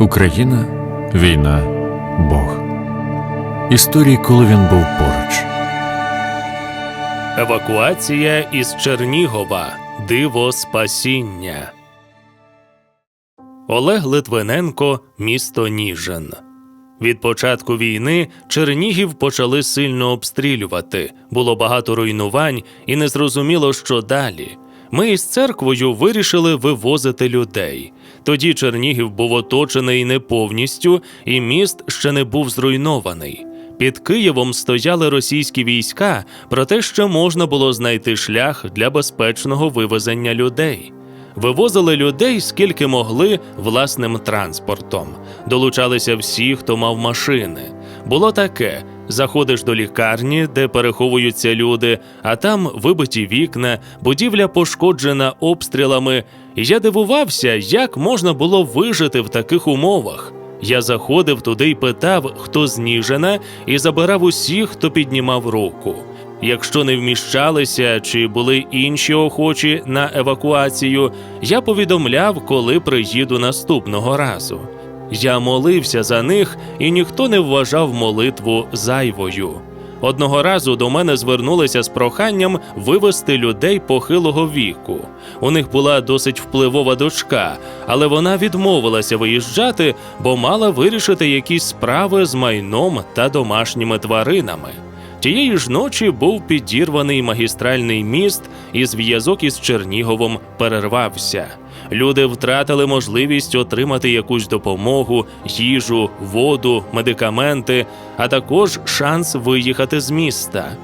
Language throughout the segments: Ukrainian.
Україна, війна, Бог. Історії, коли він був поруч. Евакуація із Чернігова. Диво спасіння. Олег Литвиненко, місто Ніжин. Від початку війни Чернігів почали сильно обстрілювати. Було багато руйнувань, і не зрозуміло, що далі. Ми із церквою вирішили вивозити людей. Тоді Чернігів був оточений не повністю, і міст ще не був зруйнований. Під Києвом стояли російські війська, проте ще можна було знайти шлях для безпечного вивезення людей. Вивозили людей скільки могли власним транспортом. Долучалися всі, хто мав машини. Було таке: заходиш до лікарні, де переховуються люди, а там вибиті вікна, будівля пошкоджена обстрілами. І я дивувався, як можна було вижити в таких умовах. Я заходив туди й питав, хто з Ніжина, і забирав усіх, хто піднімав руку. Якщо не вміщалися чи були інші охочі на евакуацію, я повідомляв, коли приїду наступного разу. Я молився за них, і ніхто не вважав молитву зайвою. Одного разу до мене звернулися з проханням вивести людей похилого віку. У них була досить впливова дочка, але вона відмовилася виїжджати, бо мала вирішити якісь справи з майном та домашніми тваринами. Тієї ж ночі був підірваний магістральний міст, і зв'язок із Черніговом перервався. Люди втратили можливість отримати якусь допомогу, їжу, воду, медикаменти, а також шанс виїхати з міста.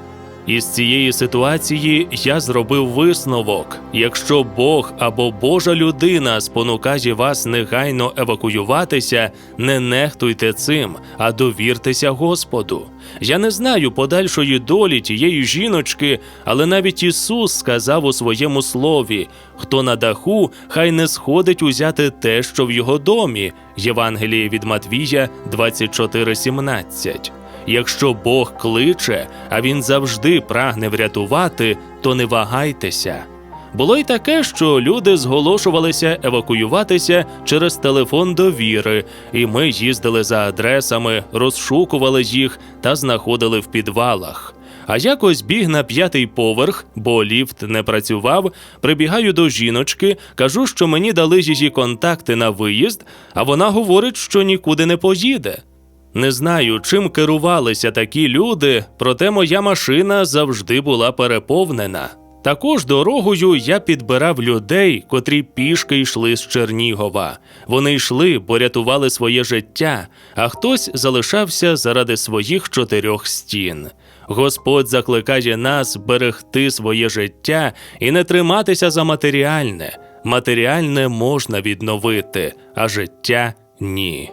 Із цієї ситуації я зробив висновок: якщо Бог або Божа людина спонукає вас негайно евакуюватися, не нехтуйте цим, а довіртеся Господу. Я не знаю подальшої долі тієї жіночки, але навіть Ісус сказав у своєму слові: хто на даху, хай не сходить узяти те, що в його домі. Євангеліє від Матвія 24,17. Якщо Бог кличе, а він завжди прагне врятувати, то не вагайтеся. Було й таке, що люди зголошувалися евакуюватися через телефон довіри, і ми їздили за адресами, розшукували їх та знаходили в підвалах. А якось біг на п'ятий поверх, бо ліфт не працював. Прибігаю до жіночки, кажу, що мені дали її контакти на виїзд, а вона говорить, що нікуди не поїде. Не знаю, чим керувалися такі люди, проте моя машина завжди була переповнена. Також дорогою я підбирав людей, котрі пішки йшли з Чернігова. Вони йшли, бо рятували своє життя, а хтось залишався заради своїх чотирьох стін. Господь закликає нас берегти своє життя і не триматися за матеріальне. Матеріальне можна відновити, а життя ні.